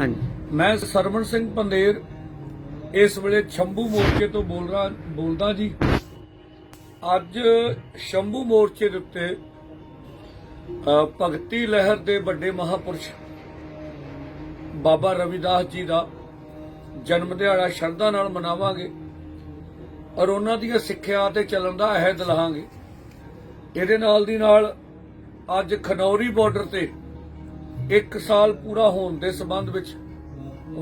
ਹਾਂਜੀ। ਮੈਂ ਸਰਵਣ ਸਿੰਘ ਪੰਦੇਰ ਇਸ ਵੇਲੇ ਸ਼ੰਭੂ ਮੋਰਚੇ ਤੋਂ ਬੋਲ ਰਹਾ ਬੋਲਦਾ ਜੀ। ਅੱਜ ਸ਼ੰਭੂ ਮੋਰਚੇ ਦੇ ਉੱਤੇ ਭਗਤੀ ਲਹਿਰ ਦੇ ਵੱਡੇ ਮਹਾਪੁਰਸ਼ ਬਾਬਾ ਰਵਿਦਾਸ ਜੀ ਦਾ ਜਨਮ ਦਿਹਾੜਾ ਸ਼ਰਧਾ ਨਾਲ ਮਨਾਵਾਂਗੇ ਔਰ ਉਹਨਾਂ ਦੀਆਂ ਸਿੱਖਿਆ ਤੇ ਚੱਲਣ ਦਾ ਅਹਿਦ ਲਹਾਂਗੇ। ਇਹਦੇ ਨਾਲ ਦੀ ਨਾਲ ਅੱਜ ਖਨੌਰੀ ਬਾਰਡਰ ਤੇ 1 ਸਾਲ ਪੂਰਾ ਹੋਣ ਦੇ ਸੰਬੰਧ ਵਿੱਚ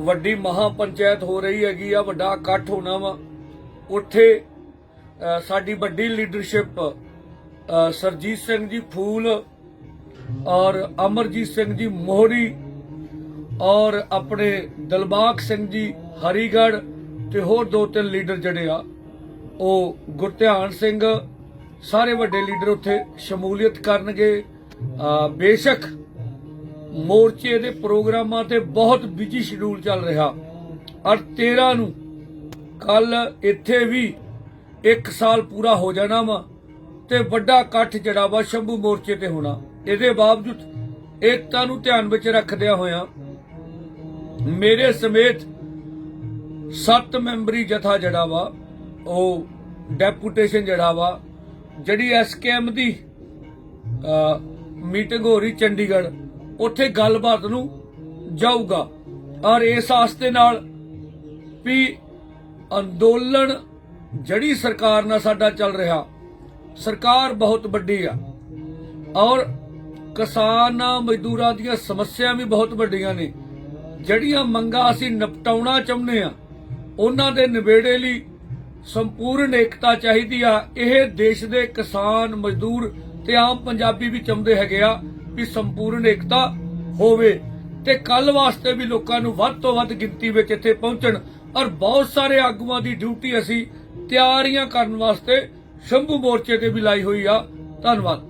ਵੱਡੀ ਮਹਾ ਪੰਚਾਇਤ ਹੋ ਰਹੀ ਹੈਗੀ ਆ ਵੱਡਾ ਇਕੱਠ ਹੋਣਾ ਵਾ। ਉੱਥੇ ਸਾਡੀ ਵੱਡੀ ਲੀਡਰਸ਼ਿਪ ਅ, ਸਰਜੀਤ ਸਿੰਘ ਜੀ ਫੂਲ ਔਰ ਅਮਰਜੀਤ ਸਿੰਘ ਜੀ ਮੋਹਰੀ ਔਰ ਆਪਣੇ ਦਲਬਾਗ ਸਿੰਘ ਜੀ ਹਰੀਗੜ ਤੇ ਹੋਰ ਦੋ ਤਿੰਨ ਲੀਡਰ ਜਿਹੜੇ ਆ ਉਹ ਗੁਰਧਿਆਨ ਸਿੰਘ ਸਾਰੇ ਵੱਡੇ ਲੀਡਰ ਉੱਥੇ ਸ਼ਮੂਲੀਅਤ ਕਰਨਗੇ। ਅ, ਬੇਸ਼ੱਕ ਮੋਰਚੇ ਦੇ ਪ੍ਰੋਗਰਾਮਾਂ ਤੇ ਬਹੁਤ ਬਿਜ਼ੀ ਸ਼ਡਿਊਲ ਚੱਲ ਰਿਹਾ। ਔਰ 13 ਨੂੰ ਕੱਲ ਇੱਥੇ ਵੀ 1 ਸਾਲ ਪੂਰਾ ਹੋ ਜਾਣਾ ਵਾ ਤੇ ਵੱਡਾ ਇਕੱਠ ਜਿਹੜਾ ਵਾ ਸ਼ੰਭੂ ਮੋਰਚੇ ਤੇ ਹੋਣਾ। ਇਹਦੇ ਬਾਵਜੂਦ ਏਕਤਾ ਨੂੰ ਧਿਆਨ ਵਿੱਚ ਰੱਖਦਿਆਂ ਹੋਇਆਂ ਮੇਰੇ ਸਮੇਤ 7 ਮੈਂਬਰੀ ਜਥਾ ਜਿਹੜਾ ਵਾ, ਉਹ ਡੈਪੂਟੇਸ਼ਨ ਜਿਹੜਾ ਵਾ, ਜਿਹੜੀ ਐਸਕੇਐਮ ਦੀ ਮੀਟਿੰਗ ਹੋ ਰਹੀ ਚੰਡੀਗੜ੍ਹ ਉੱਥੇ ਗੱਲਬਾਤ ਨੂੰ ਜਾਊਗਾ ਔਰ ਇਸ ਆਸਤੇ ਨਾਲ ਵੀ ਅੰਦੋਲਨ ਜਿਹੜੀ ਸਰਕਾਰ ਨਾਲ ਸਾਡਾ ਚੱਲ ਰਿਹਾ, ਸਰਕਾਰ ਬਹੁਤ ਵੱਡੀ ਆ ਔਰ ਕਿਸਾਨਾਂ ਮਜ਼ਦੂਰਾਂ ਦੀਆਂ ਸਮੱਸਿਆ ਵੀ ਬਹੁਤ ਵੱਡੀਆਂ ਨੇ। ਜਿਹੜੀਆਂ ਮੰਗਾਂ ਅਸੀਂ ਨਿਪਟਾਉਣਾ ਚਾਹੁੰਦੇ ਆ ਉਹਨਾਂ ਦੇ ਨਿਬੇੜੇ ਲਈ ਸੰਪੂਰਨ ਏਕਤਾ ਚਾਹੀਦੀ ਆ। ਇਹ ਦੇਸ਼ ਦੇ ਕਿਸਾਨ, ਮਜ਼ਦੂਰ ਤੇ ਆਮ ਪੰਜਾਬੀ ਵੀ ਚਾਹੁੰਦੇ ਹੈਗੇ ਆ ਵੀ ਸੰਪੂਰਨ ਏਕਤਾ ਹੋਵੇ ਤੇ ਕੱਲ ਵਾਸਤੇ ਵੀ ਲੋਕਾਂ ਨੂੰ ਵੱਧ ਤੋਂ ਵੱਧ ਗਿਣਤੀ ਵਿੱਚ ਇੱਥੇ ਪਹੁੰਚਣ। ਔਰ ਬਹੁਤ ਸਾਰੇ ਆਗੂਆਂ ਦੀ ਡਿਊਟੀ ਅਸੀਂ ਤਿਆਰੀਆਂ ਕਰਨ ਵਾਸਤੇ ਸ਼ੰਭੂ ਮੋਰਚੇ ਤੇ ਵੀ ਲਾਈ ਹੋਈ ਆ। ਧੰਨਵਾਦ।